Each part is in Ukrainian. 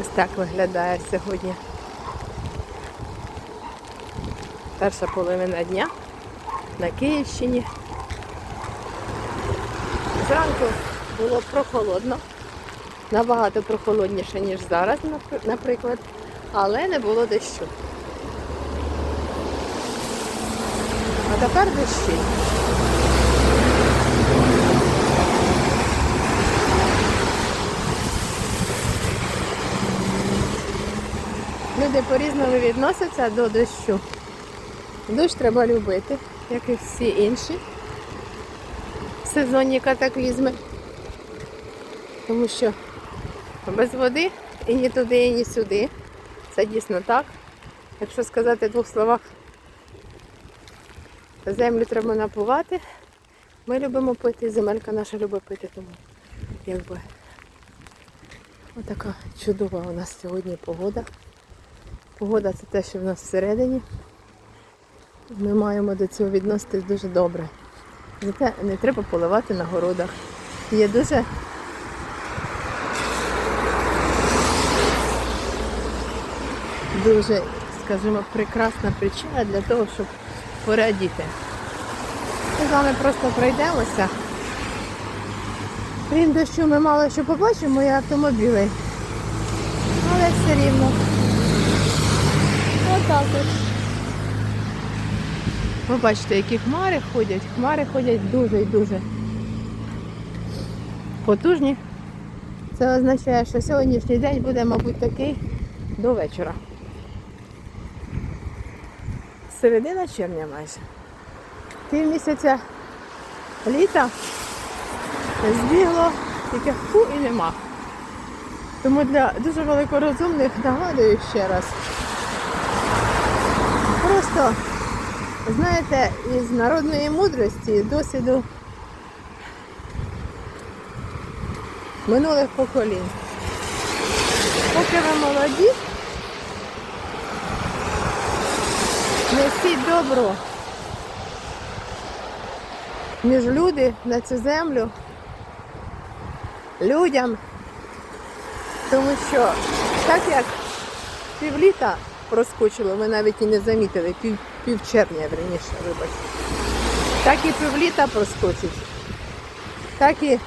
Ось так виглядає сьогодні. Перша половина дня на Київщині. Зранку було прохолодно, набагато прохолодніше, ніж зараз, наприклад, але не було дощу. А тепер дощі. Люди по-різному відносяться до дощу. Дощ треба любити, як і всі інші сезонні катаклізми. Тому що без води і ні туди, і ні сюди. Це дійсно так. Якщо сказати в двох словах, землю треба напувати. Ми любимо пити, земелька наша любить пити, тому якби отака чудова у нас сьогодні погода. Погода це те, що в нас всередині. Ми маємо до цього відноситись дуже добре. Зате не треба поливати на городах. Є дуже дуже, скажімо, прекрасна причина для того, щоб порадіти. Ми з вами просто пройдемося. Крім дощу ми мало що побачимо, мої автомобілі. Але все рівно. Отак от. Ви бачите, які хмари ходять. Хмари ходять дуже і дуже потужні. Це означає, що сьогоднішній день буде, мабуть, такий до вечора. Середина червня майже. Пів місяця літа збігло, тільки фу і нема. Тому для дуже великорозумних нагадую ще раз. Просто, знаєте, із народної мудрості, досвіду минулих поколінь. Поки ви молоді, несіть добро між люди на цю землю, людям, тому що так як півліта проскочило, ми навіть і не замітили, пів, пів червня, верніше, вибачте. Так і півліта проскочить, так і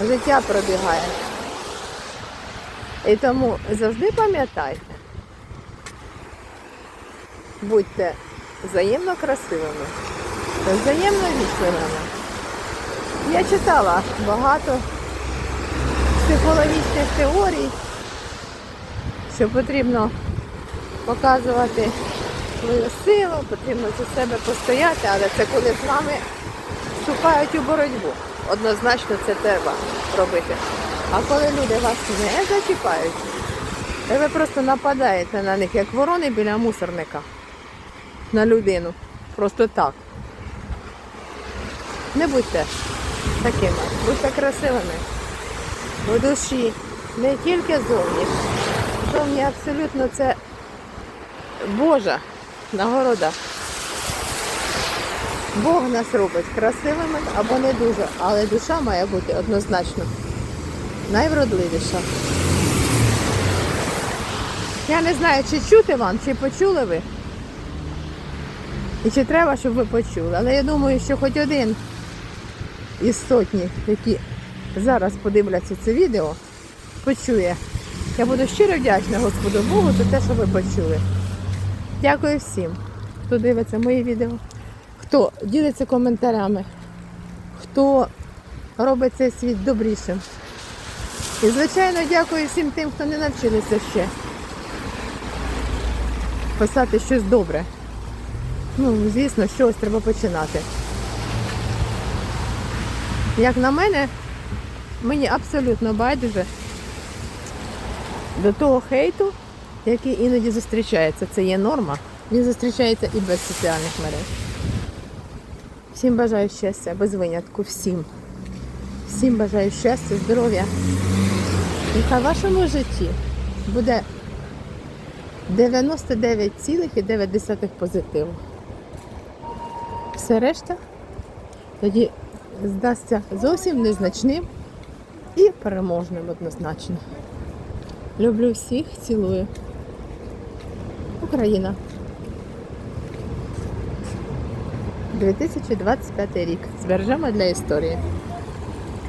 життя пробігає. І тому завжди пам'ятайте, будьте взаємно красивими, взаємно вічливими. Я читала багато психологічних теорій, що потрібно показувати свою силу, потрібно за себе постояти, але це коли з вами вступають у боротьбу. Однозначно це треба робити. А коли люди вас не зачіпають, ви просто нападаєте на них, як ворони біля мусорника на людину. Просто так. Не будьте такими, будьте красивими у душі, не тільки зовні. Зовні абсолютно це Божа нагорода. Бог нас робить красивими або не дуже, але душа має бути однозначно найвродливіша. Я не знаю, чи чути вам, чи почули ви. І чи треба, щоб ви почули. Але я думаю, що хоч один із сотні, які зараз подивляться це відео, почує. Я буду щиро вдячна Господу Богу за те, що ви почули. Дякую всім, хто дивиться мої відео, хто ділиться коментарями, хто робить цей світ добрішим. І, звичайно, дякую всім тим, хто не навчилися ще писати щось добре. Ну, звісно, чогось треба починати. Як на мене, мені абсолютно байдуже до того хейту, який іноді зустрічається. Це є норма. Він зустрічається і без соціальних мереж. Всім бажаю щастя, без винятку, всім. Всім бажаю щастя, здоров'я. Нехай в вашому житті буде 99,9 позитиву. Все решта тоді здасться зовсім незначним і переможним однозначно. Люблю всіх, цілую. Україна. 2025 рік. Збережемо для історії.